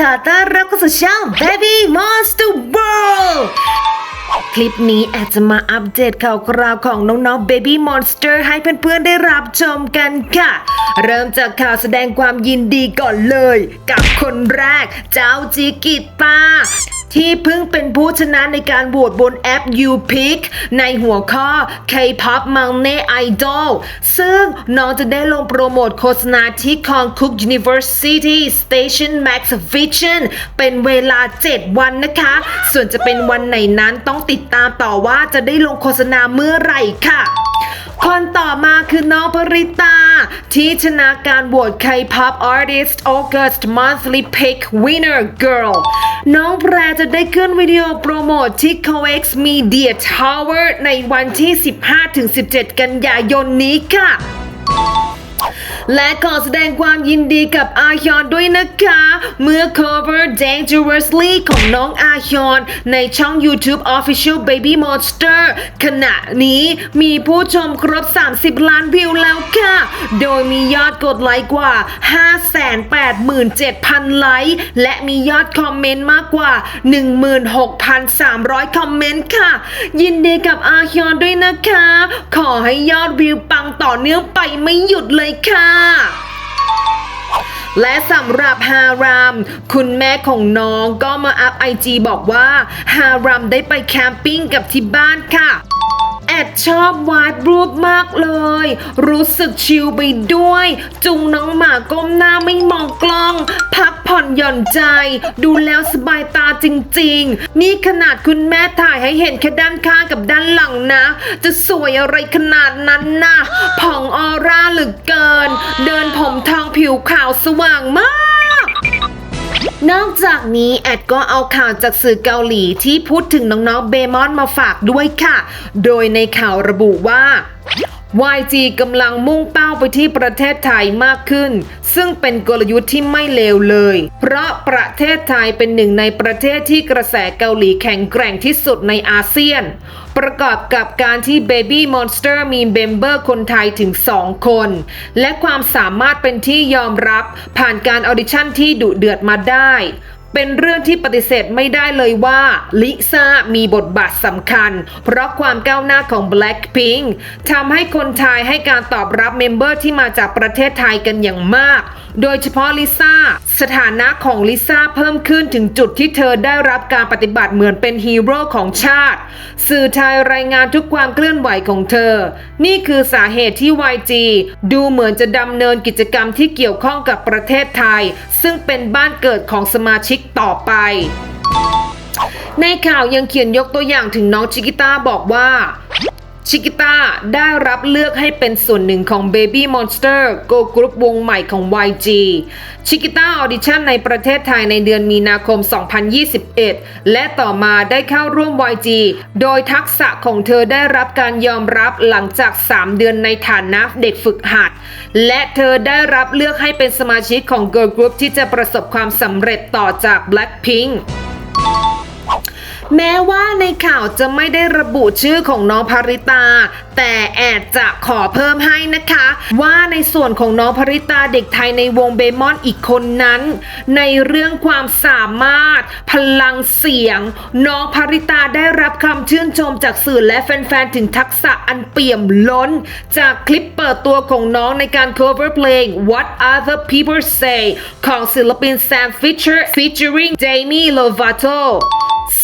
ขอต้อนรับเข้าสู่ช่อง Baby Monster World คลิปนี้อาจจะมาอัปเดตข่าวคราวของน้องๆ Baby Monster ให้เพื่อนๆได้รับชมกันค่ะ เริ่มจากข่าวแสดงความยินดีก่อนเลย กับคนแรกเจ้าจิกิตา ที่เพิ่งเป็นผู้ชนะในการโหวตบนแอป YouPick ในหัวข้อ K-pop m a n e Idol ซึ่งน้องจะได้ลงโปรโมทโฆษณาที่ Konkuk University Station Max Vision เป็นเวลา 7 วันนะคะ ส่วนจะเป็นวันไหนนั้นต้องติดตามต่อว่าจะได้ลงโฆษณาเมื่อไหร่ค่ะ คนต่อมาคือน้องปริตา ที่ชนะการโหวต K-pop Artist August Monthly Pick Winner Girl น้องแพรจะได้ขึ้นวิดีโอโปรโมทที่ COEX Media Tower ในวันที่ 15-17 กันยายนนี้ค่ะ และขอแสดงความยินดีกับอาฮยอนด้วยนะคะ เมื่อ cover Dangerously ของน้องอาฮยอน ในช่อง YouTube Official Baby Monster ขณะนี้มีผู้ชมครบ 30 ล้านวิวแล้วค่ะ โดยมียอดกดไลค์กว่า 587,000 ไลค์ และมียอดคอมเมนต์มากกว่า 16,300 คอมเมนต์ค่ะ ยินดีกับอาฮยอนด้วยนะคะ ขอให้ยอดวิวปังต่อเนื่องไปไม่หยุดเลยค่ะและสำหรับฮาราม คุณแม่ของน้องก็มาอัพไอจีบอกว่าฮารามได้ไปแคมปิ้งกับที่บ้านค่ะแอดชอบวาดรูปมากเลย รู้สึกชิลไปด้วย จุงน้องหมาก้มหน้าไม่มองกล้อง พักผ่อนหย่อนใจ ดูแล้วสบายตาจริงๆ นี่ขนาดคุณแม่ถ่ายให้เห็นแค่ด้านข้างกับด้านหลังนะ จะสวยอะไรขนาดนั้นนะผ่องออร่า เหลือเกิน เดินผมทองผิวขาวสว่างมาก นอกจากนี้แอดก็เอาข่าวจากสื่อเกาหลีที่พูดถึงน้องๆเบมอนมาฝากด้วยค่ะ โดยในข่าวระบุว่า YG กำลังมุ่งเป้าไปที่ประเทศไทยมากขึ้น ซึ่งเป็นกลยุทธ์ที่ไม่เลวเลย เพราะประเทศไทยเป็นหนึ่งในประเทศที่กระแสเกาหลีแข็งแกร่งที่สุดในอาเซียน ประกอบกับการที่ Baby Monster มีเบมเบอร์คนไทยถึง 2 คน และความสามารถเป็นที่ยอมรับผ่านการออดิชั่นที่ดุเดือดมาได้ เป็นเรื่องที่ปฏิเสธไม่ได้เลยว่าลิซ่ามีบทบาทสำคัญ เพราะความก้าวหน้าของ Blackpink ทำให้คนไทยให้การตอบรับเมมเบอร์ที่มาจากประเทศไทยกันอย่างมากโดยเฉพาะลิซ่าสถานะของลิซ่าเพิ่มขึ้นถึงจุดที่เธอได้รับการปฏิบัติเหมือนเป็นฮีโร่ของชาติ สื่อไทยรายงานทุกความเคลื่อนไหวของเธอ นี่คือสาเหตุที่ YG ดูเหมือนจะดำเนินกิจกรรมที่เกี่ยวข้องกับประเทศไทย ซึ่งเป็นบ้านเกิดของสมาชิกต่อไปในข่าวยังเขียนยกตัวอย่างถึงน้องชิกิต้าบอกว่า ชิกิต้าได้รับเลือกให้เป็นส่วนหนึ่งของ Baby Monster Go Group วงใหม่ของ YG ชิกิต้าออดิชั่นในประเทศไทยในเดือนมีนาคม 2021 และต่อมาได้เข้าร่วม YG โดยทักษะของเธอได้รับการยอมรับหลังจาก 3 เดือนในฐานะเด็กฝึกหัด และเธอได้รับเลือกให้เป็นสมาชิกของ Girl Group ที่จะประสบความสำเร็จต่อจาก Blackpink แม้ว่าในข่าวจะไม่ได้ระบุชื่อของน้องภริตา แต่แอดจะขอเพิ่มให้นะคะ ว่าในส่วนของน้องภริตาเด็กไทยในวงเบมอนอีกคนนั้น ในเรื่องความสามารถ พลังเสียง น้องภริตาได้รับคำชื่นชมจากสื่อและแฟนๆ ถึงทักษะอันเปี่ยมล้น จากคลิปเปิดตัวของน้องในการ cover เพลง What Other People Say ของศิลปิน Sam Fisher featuring Demi Lovato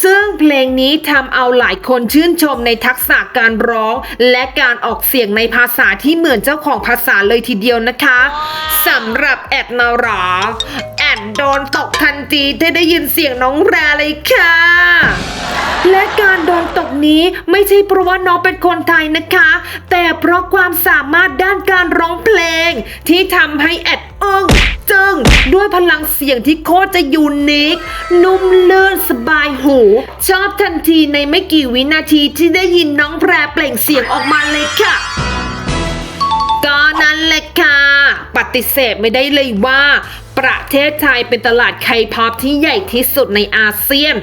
ซึ่งเพลงนี้ทำเอาหลายคนชื่นชมในทักษะการร้อง และการออกเสียงในภาษาที่เหมือนเจ้าของภาษาเลยทีเดียวนะคะสำหรับแอดนาราแอดโดนตกทันทีที่ได้ยินเสียงน้องแรเลยค่ะและการโด นี้ไม่ใช่เพราะว่าน้องเป็นคนไทยนะคะ แต่เพราะความสามารถด้านการร้องเพลง ที่ทำให้แอดอึ้งจึงด้วยพลังเสียงที่โคตรจะยูนิค นุ่มลื่นสบายหู ชอบทันทีในไม่กี่วินาทีที่ได้ยินน้องแพรเปล่งเสียงออกมาเลยค่ะก็นั่นแหละค่ะ ปฏิเสธไม่ได้เลยว่า ประเทศไทยเป็นตลาดไคพอปที่ใหญ่ที่สุดในอาเซียน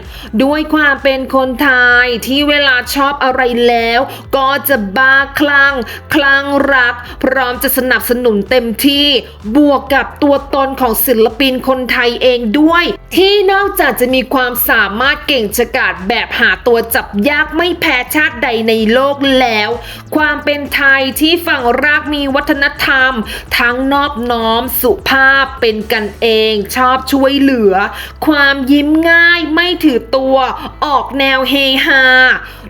ด้วยความเป็นคนไทยที่เวลาชอบอะไรแล้ว ก็จะบ้าคลั่งคลั่งรัก พร้อมจะสนับสนุนเต็มที่ บวกกับตัวตนของศิลปินคนไทยเองด้วย ที่นอกจากจะมีความสามารถเก่งฉกาจแบบหาตัวจับยากไม่แพ้ชาติใดในโลกแล้ว ความเป็นไทยที่ฝั่งรากมีวัฒนธรรม ทั้งนอบน้อมสุภาพเป็นกันเองชอบช่วยเหลือ ความยิ้มง่ายไม่ถือตัวออกแนวเฮฮา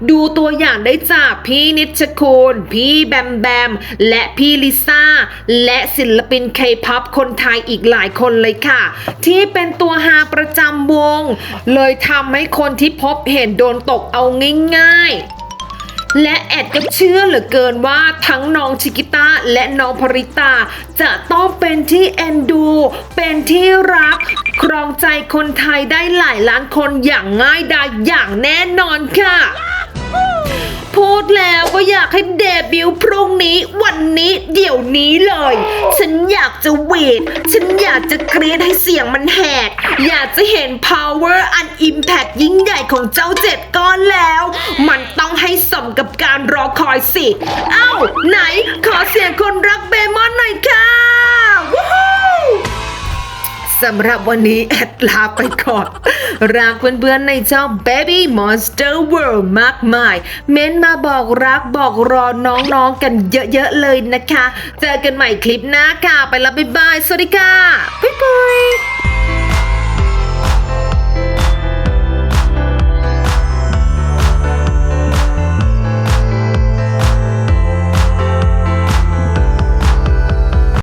ดูตัวอย่างได้จากพี่นิชคุณพี่แบมแบม และพี่ลิซ่า และศิลปินเคป๊อปคนไทยอีกหลายคนเลยค่ะ ที่เป็นตัวฮาประจำวง เลยทำให้คนที่พบเห็นโดนตกเอาง่ายๆ และแอดก็เชื่อเหลือเกินว่าทั้งน้องชิกิต้าและน้องพริตา จะต้องเป็นที่เอ็นดู เป็นที่รัก ครองใจคนไทยได้หลายล้านคนอย่างง่ายดายอย่างแน่นอนค่ะ พูดแล้วก็อยากให้เดบิวต์พรุ่งนี้วันนี้เดี๋ยวนี้เลย ฉันอยากจะเวทฉันอยากจะเกรีดให้เสียงมันแหก อยากจะเห็น power and impact ยิ่งใหญ่ของเจ้าเจ็ดก้อนแล้ว มันต้องให้สมกับการรอคอยสิ เอ้า ไหนขอเสียงคนรักเบมอนหน่อยค่ะวู้ฮู้ สำหรับวันนี้แอดลาไปก่อน รักเพื่อนๆในช่อง Baby Monster World มากมาย เม้นมาบอกรักบอกรอน้องๆกันเยอะๆเลยนะคะ เจอกันใหม่คลิปหน้าค่ะ ไปแล้วบ๊ายบาย สวัสดีค่ะ บ๊ายบาย